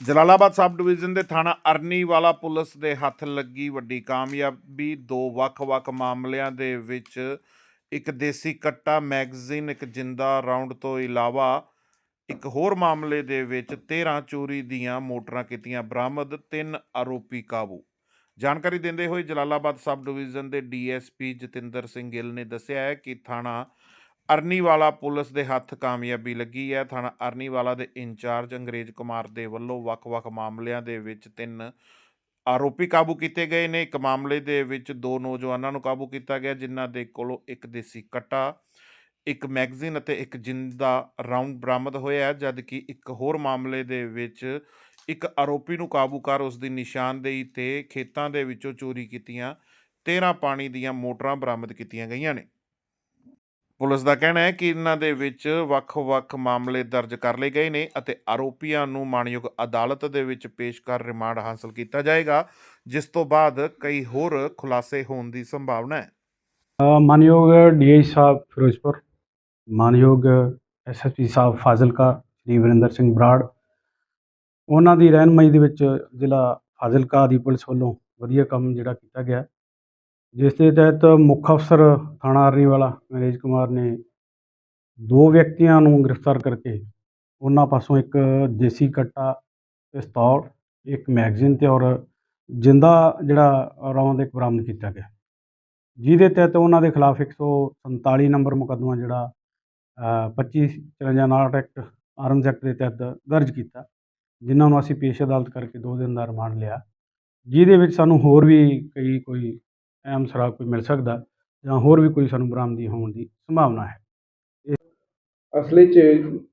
Jalalabad sub division ਦੇ ਥਾਣਾ Arniwala police ਦੇ ਹੱਥ ਲੱਗੀ ਵੱਡੀ ਕਾਮਯਾਬੀ। ਦੋ ਵੱਖ-ਵੱਖ ਮਾਮਲਿਆਂ ਦੇ ਵਿੱਚ ਇੱਕ ਦੇਸੀ ਕੱਟਾ ਮੈਗਜ਼ੀਨ, ਇੱਕ ਜਿੰਦਾ ਰਾਉਂਡ ਤੋਂ ਇਲਾਵਾ ਇੱਕ ਹੋਰ ਮਾਮਲੇ ਦੇ ਵਿੱਚ 13 ਚੋਰੀ ਦੀਆਂ ਮੋਟਰਾਂ ਕੀਤੀਆਂ ਬਰਾਮਦ, ਤਿੰਨ ਆਰੋਪੀ ਕਾਬੂ। ਜਾਣਕਾਰੀ ਦਿੰਦੇ ਹੋਏ ਜਲਾਲਾਬਾਦ ਸਬ ਡਿਵੀਜ਼ਨ ਦੇ ਡੀਐਸਪੀ ਜਤਿੰਦਰ ਸਿੰਘ ਗਿੱਲ ਨੇ ਦੱਸਿਆ ਹੈ ਕਿ ਥਾਣਾ ਅਰਨੀਵਾਲਾ ਪੁਲਿਸ ਦੇ ਹੱਥ ਕਾਮਯਾਬੀ ਲੱਗੀ ਹੈ। ਥਾਣਾ ਅਰਨੀਵਾਲਾ ਦੇ ਇੰਚਾਰਜ ਅੰਗਰੇਜ਼ ਕੁਮਾਰ ਦੇ ਵੱਲੋਂ ਵੱਖ-ਵੱਖ ਮਾਮਲਿਆਂ ਦੇ ਵਿੱਚ ਤਿੰਨ ਆਰੋਪੀ ਕਾਬੂ ਕੀਤੇ ਗਏ ਨੇ। ਇੱਕ ਮਾਮਲੇ ਦੇ ਵਿੱਚ ਦੋ ਨੌਜਵਾਨਾਂ ਨੂੰ ਕਾਬੂ ਕੀਤਾ ਗਿਆ ਜਿਨ੍ਹਾਂ ਦੇ ਕੋਲੋਂ ਇੱਕ ਦੇਸੀ ਕੱਟਾ ਇੱਕ ਮੈਗਜ਼ੀਨ ਅਤੇ ਇੱਕ ਜਿੰਦਾ ਰਾਉਂਡ ਬਰਾਮਦ ਹੋਇਆ ਹੈ, ਜਦਕਿ ਇੱਕ ਹੋਰ ਮਾਮਲੇ ਦੇ ਵਿੱਚ ਇੱਕ ਆਰੋਪੀ ਨੂੰ ਕਾਬੂ ਕਰ ਉਸ ਦੀ ਨਿਸ਼ਾਨਦੇਹੀ ਤੇ ਖੇਤਾਂ ਦੇ ਵਿੱਚੋਂ ਚੋਰੀ ਕੀਤੀਆਂ 13 ਪਾਣੀ ਦੀਆਂ ਮੋਟਰਾਂ ਬਰਾਮਦ ਕੀਤੀਆਂ ਗਈਆਂ ਨੇ। ਪੁਲਿਸ ਦਾ ਕਹਿਣਾ ਹੈ ਕਿ ਇਹਨਾਂ ਦੇ ਵਿੱਚ ਵੱਖ-ਵੱਖ ਮਾਮਲੇ ਦਰਜ ਕਰ ਲਏ ਗਏ ਨੇ ਅਤੇ ਆਰੋਪੀਆਂ ਨੂੰ ਮਾਨਯੋਗ ਅਦਾਲਤ ਦੇ ਵਿੱਚ ਪੇਸ਼ ਕਰ ਰਿਮਾਂਡ ਹਾਸਲ ਕੀਤਾ ਜਾਏਗਾ ਜਿਸ ਤੋਂ ਬਾਅਦ ਕਈ ਹੋਰ ਖੁਲਾਸੇ ਹੋਣ ਦੀ ਸੰਭਾਵਨਾ ਹੈ। ਅ, ਮਾਨਯੋਗ ਡੀਆਈ ਸਾਹਿਬ ਫਿਰੋਜ਼ਪੁਰ ਮਾਨਯੋਗ ਐਸਐਸਪੀ ਸਾਹਿਬ ਫਾਜ਼ਿਲਕਾ ਸ਼੍ਰੀ ਵਰਿੰਦਰ ਸਿੰਘ ਬਰਾੜ ਉਹਨਾਂ ਦੀ ਰਹਿਨਮਾਈ ਦੇ ਵਿੱਚ ਜ਼ਿਲ੍ਹਾ ਫਾਜ਼ਿਲਕਾ ਦੀ ਪੁਲਿਸ ਵੱਲੋਂ ਵਧੀਆ ਕੰਮ ਜਿਹੜਾ ਕੀਤਾ ਗਿਆ। ਜਿਸ ਦੇ ਤਹਿਤ ਮੁੱਖ ਅਫਸਰ ਥਾਣਾ ਅਰਨੀ ਵਾਲਾ ਨਰੇਸ਼ ਕੁਮਾਰ ਨੇ ਦੋ ਵਿਅਕਤੀਆਂ ਨੂੰ ਗ੍ਰਿਫਤਾਰ ਕਰਕੇ ਉਹਨਾਂ ਪਾਸੋਂ ਇੱਕ ਦੇਸੀ ਕੱਟਾ ਪਿਸਤੌਲ ਇੱਕ ਮੈਗਜ਼ੀਨ ਤੇ ਔਰ ਜਿੰਦਾ ਜਿਹੜਾ ਰੌਂਦ ਇੱਕ ਬਰਾਮਦ ਕੀਤਾ ਗਿਆ। ਜਿਹਦੇ ਤਹਿਤ ਉਹਨਾਂ ਦੇ ਖਿਲਾਫ 147 ਨੰਬਰ ਮੁਕੱਦਮਾ ਜਿਹੜਾ ਅ, 25 53 ਐਕਟ ਆਰਮਸ ਐਕਟ ਦੇ ਤਹਿਤ ਦਰਜ ਕੀਤਾ ਜਿਨ੍ਹਾਂ ਨੂੰ ਅਸੀਂ ਪੇਸ਼ ਅਦਾਲਤ ਕਰਕੇ ਦੋ ਦਿਨ ਦਾ ਰਿਮਾਂਡ ਲਿਆ। ਜਿਹਦੇ ਵਿੱਚ ਸਾਨੂੰ ਹੋਰ ਵੀ ਕਈ ਕੋਈ ਅਹਿਮ ਸੁਰਾਗ ਕੋਈ ਮਿਲ ਸਕਦਾ ਜਾਂ ਹੋਰ ਵੀ ਕੋਈ ਸਾਨੂੰ ਬਰਾਮਦੀ ਹੋਣ ਦੀ ਸੰਭਾਵਨਾ ਹੈ। ਅਸਲੀ ਚ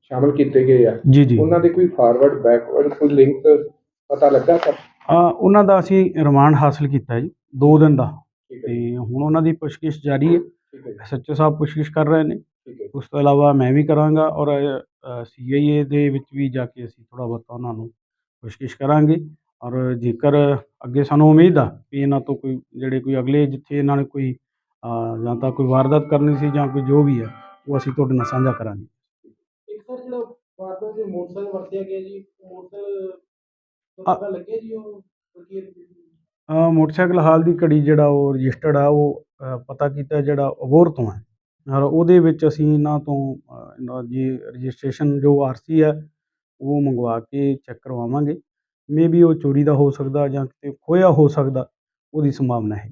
ਸ਼ਾਮਲ ਕੀਤੇ ਗਏ ਆ। ਜੀ ਜੀ। ਉਹਨਾਂ ਦੇ ਕੋਈ ਫਾਰਵਰਡ ਬੈਕਵਰਡ ਕੋਈ ਲਿੰਕ ਪਤਾ ਲੱਗਾ ਸਰ? ਅ, ਉਹਨਾਂ ਦਾ ਅਸੀਂ ਰਿਮਾਂਡ ਹਾਸਲ ਕੀਤਾ ਜੀ ਦੋ ਦਿਨ ਦਾ। ਤੇ ਹੁਣ ਉਹਨਾਂ ਦੀ ਪੁੱਛਗਿੱਛ ਜਾਰੀ ਹੈ। ਐਸਐਚਓ ਸਾਹਿਬ ਪੁੱਛਗਿੱਛ ਕਰ ਰਹੇ ਨੇ। ਉਸ ਤੋਂ ਇਲਾਵਾ ਮੈਂ ਵੀ ਕਰਾਂਗਾ ਔਰ ਸੀਆਈਏ ਦੇ ਵਿੱਚ ਵੀ ਜਾ ਕੇ ਅਸੀਂ ਥੋੜਾ ਬਹੁਤਾ ਉਹਨਾਂ ਨੂੰ ਪੁੱਛਗਿੱਛ ਕਰਾਂਗੇ। ਔਰ ਜੇਕਰ ਅੱਗੇ ਸਾਨੂੰ ਉਮੀਦ ਆ ਕਿ ਇਹਨਾਂ ਤੋਂ ਕੋਈ ਜਿਹੜੇ ਕੋਈ ਅਗਲੇ ਜਿੱਥੇ ਇਹਨਾਂ ਨੇ ਕੋਈ ਜਾਂ ਤਾਂ ਕੋਈ ਵਾਰਦਾਤ ਕਰਨੀ ਸੀ ਜਾਂ ਕੋਈ ਜੋ ਵੀ ਹੈ ਉਹ ਅਸੀਂ ਤੁਹਾਡੇ ਨਾਲ ਸਾਂਝਾ ਕਰਾਂਗੇ। ਇੱਕ ਸਰ ਜਿਹੜਾ ਵਾਰਦਾਤ ਦੇ ਮੋਟਰਸਾਈਕਲ ਵਰਤਿਆ ਗਿਆ ਜੀ ਮੋਟਰਸਾਈਕਲ ਤੋਂ ਆ- ਪਤਾ ਲੱਗਿਆ ਜੀ ਉਹ ਵਕੀਲ ਅ, ਮੋਟਰਸਾਈਕਲ ਹਾਲ ਦੀ ਘੜੀ ਜਿਹੜਾ ਉਹ ਰਜਿਸਟਰਡ ਆ ਉਹ ਪਤਾ ਕੀਤਾ ਜਿਹੜਾ ਅਬੋਰ ਤੋਂ ਹੈ ਔਰ ਉਹਦੇ ਵਿੱਚ ਅਸੀਂ ਇਹਨਾਂ ਤੋਂ ਦੀ ਰਜਿਸਟ੍ਰੇਸ਼ਨ ਜੋ ਆਰਸੀ ਹੈ ਉਹ ਮੰਗਵਾ ਕੇ ਚੈੱਕ ਕਰਵਾਵਾਂਗੇ। ਮੇਬੀ ਉਹ ਚੋਰੀ ਦਾ ਹੋ ਸਕਦਾ ਜਾਂ ਕਿਤੇ ਖੋਇਆ ਹੋ ਸਕਦਾ ਉਹਦੀ ਸੰਭਾਵਨਾ ਹੈ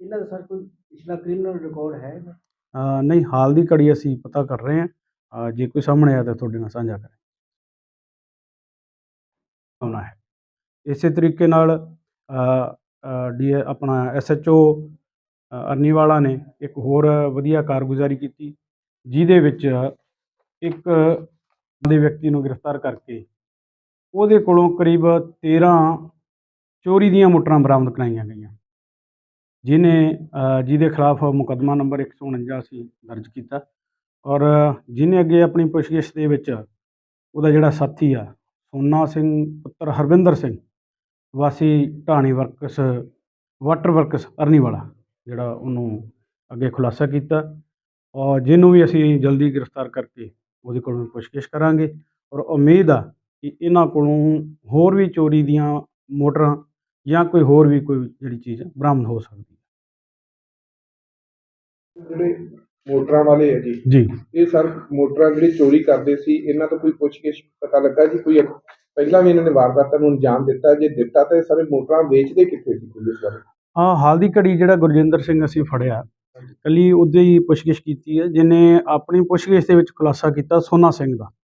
ਇਹਨਾਂ ਦਾ ਸਰ ਕੋਈ ਪਿਛਲਾ ਕ੍ਰਿਮੀਨਲ ਰਿਕਾਰਡ ਹੈ ਅ, ਨਹੀਂ ਹਾਲ ਦੀ ਘੜੀ ਅਸੀਂ ਪਤਾ ਕਰ ਰਹੇ ਹਾਂ। ਜੇ ਕੋਈ ਸਾਹਮਣੇ ਆਇਆ ਤਾਂ ਤੁਹਾਡੇ ਨਾਲ ਸਾਂਝਾ ਕਰਾਂਗੇ। ਆਉਣਾ ਹੈ। ਇਸੇ ਤਰੀਕੇ ਨਾਲ ਡੀ ਆਪਣਾ ਐਸਐਚਓ ਅਰਨੀਵਾਲਾ ਨੇ ਇੱਕ ਹੋਰ ਵਧੀਆ ਕਾਰਗੁਜ਼ਾਰੀ ਕੀਤੀ ਜਿਹਦੇ ਵਿੱਚ ਇੱਕ ਦੇ ਵਿਅਕਤੀ ਨੂੰ ਗ੍ਰਿਫਤਾਰ ਕਰਕੇ ਉਹਦੇ ਕੋਲੋਂ ਕਰੀਬ 13 ਚੋਰੀ ਦੀਆਂ ਮੋਟਰਾਂ ਬਰਾਮਦ ਕਰਾਈਆਂ ਗਈਆਂ। ਜਿਹਨੇ ਜਿਹਦੇ ਖਿਲਾਫ ਮੁਕੱਦਮਾ ਨੰਬਰ 149 ਅਸੀਂ ਦਰਜ ਕੀਤਾ ਔਰ ਜਿਹਨੇ ਅੱਗੇ ਆਪਣੀ ਪੁੱਛਗਿੱਛ ਦੇ ਵਿੱਚ ਉਹਦਾ ਜਿਹੜਾ ਸਾਥੀ ਆ, ਸੋਨਾ ਸਿੰਘ, ਪੁੱਤਰ ਹਰਵਿੰਦਰ ਸਿੰਘ, ਵਾਸੀ Dhani works, water works Arniwala ਜਿਹੜਾ ਉਹਨੂੰ ਅੱਗੇ ਖੁਲਾਸਾ ਕੀਤਾ ਔਰ ਜਿਹਨੂੰ ਵੀ ਅਸੀਂ ਜਲਦੀ ਗ੍ਰਿਫਤਾਰ ਕਰਕੇ ਉਹਦੇ ਕੋਲੋਂ ਪੁੱਛਗਿੱਛ ਕਰਾਂਗੇ ਔਰ ਉਮੀਦ ਆ ਕਿ ਇਹਨਾਂ ਕੋਲੋਂ ਹੋਰ ਵੀ ਚੋਰੀ ਦੀਆਂ ਮੋਟਰਾਂ ਜਾਂ ਕੋਈ ਹੋਰ ਵੀ ਕੋਈ ਜਿਹੜੀ ਚੀਜ਼ ਬਰਾਮਦ ਹੋ ਸਕਦੀ ਹੈ। ਜਿਹੜੇ ਮੋਟਰਾਂ ਵਾਲੇ ਆ ਜੀ ਜੀ। ਇਹ ਸਰ ਮੋਟਰਾਂ ਜਿਹੜੀ ਚੋਰੀ ਕਰਦੇ ਸੀ ਇਹਨਾਂ ਤੋਂ ਕੋਈ ਪੁੱਛਗਿੱਛ ਪਤਾ ਲੱਗਾ ਜੀ? ਕੋਈ ਪਹਿਲਾਂ ਵੀ ਇਹਨਾਂ ਨੇ ਵਾਰਦਾਤਾਂ ਨੂੰ ਅੰਜਾਮ ਦਿੱਤਾ ਜੇ ਦਿੱਤਾ ਤਾਂ ਇਹ ਸਾਰੇ ਮੋਟਰਾਂ ਵੇਚਦੇ ਕਿੱਥੇ ਸੀ ਪੁਲਿਸ ਵਾਲੇ? ਹਾਂ ਹਾਲ ਦੀ ਘੜੀ ਜਿਹੜਾ ਗੁਰਜਿੰਦਰ ਸਿੰਘ ਅਸੀਂ ਫੜਿਆ ਕੱਲੀ ਉਹਦੇ ਹੀ ਪੁੱਛਗਿੱਛ ਕੀਤੀ ਹੈ ਜਿਨੇ ਆਪਣੀ ਪੁੱਛਗਿੱਛ ਦੇ ਵਿੱਚ ਖੁਲਾਸਾ ਕੀਤਾ ਸੋਨਾ ਸਿੰਘ ਦਾ। ਹੈ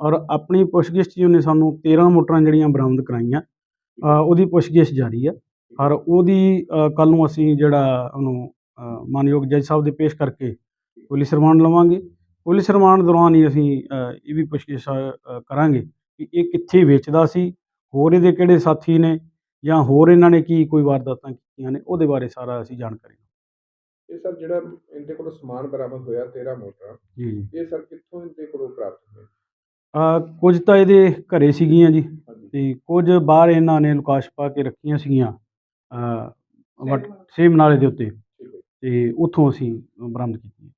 ਔਰ ਆਪਣੀ ਪੁੱਛਗਿੱਛ 'ਚ ਉਹਨੇ ਸਾਨੂੰ 13 ਮੋਟਰਾਂ ਜਿਹੜੀਆਂ ਬਰਾਮਦ ਕਰਾਈਆਂ ਉਹਦੀ ਪੁੱਛਗਿੱਛ ਜਾਰੀ ਹੈ। ਔਰ ਉਹਦੀ ਕੱਲ ਨੂੰ ਅਸੀਂ ਜਿਹੜਾ ਉਹਨੂੰ ਮਾਨਯੋਗ ਜੱਜ ਸਾਹਿਬ ਦੇ ਪੇਸ਼ ਕਰਕੇ ਪੁਲਿਸ ਰਿਮਾਂਡ ਲਵਾਂਗੇ। ਪੁਲਿਸ ਰਿਮਾਂਡ ਦੌਰਾਨ ਹੀ ਅਸੀਂ ਇਹ ਵੀ ਪੁੱਛਗਿੱਛ ਕਰਾਂਗੇ ਕਿ ਇਹ ਕਿੱਥੇ ਵੇਚਦਾ ਸੀ ਹੋਰ ਇਹਦੇ ਕਿਹੜੇ ਸਾਥੀ ਨੇ ਜਾਂ ਹੋਰ ਇਹਨਾਂ ਨੇ ਕੀ ਕੋਈ ਵਾਰਦਾਤਾਂ ਕੀਤੀਆਂ ਨੇ ਉਹਦੇ ਬਾਰੇ ਸਾਰਾ ਅਸੀਂ ਜਾਣਕਾਰੀ ਇਹ ਸਰ ਜਿਹੜਾ ਇਹਦੇ ਕੋਲੋਂ ਸਮਾਨ ਬਰਾਮਦ ਹੋਇਆ 13 ਮੋਟਰਾਂ ਜੀ ਇਹ ਸਰ ਕਿੱਥੋਂ ਇਹਦੇ ਕੋਲੋਂ ਪ੍ਰਾਪਤ ਅ, ਕੁਝ ਤਾਂ ਇਹਦੇ ਘਰੇ ਸੀਗੀਆਂ ਜੀ ਤੇ ਕੁਝ ਬਾਹਰ ਇਹਨਾਂ ਨੇ ਲੁਕਾਸ਼ ਪਾ ਕੇ ਰੱਖੀਆਂ ਸੀਗੀਆਂ ਅ, ਵਟ ਸੇਮ ਨਾਲੇ ਦੇ ਉੱਤੇ। ਤੇ ਉੱਥੋਂ ਅਸੀਂ ਬਰਾਮਦ ਕੀਤੀਆਂ।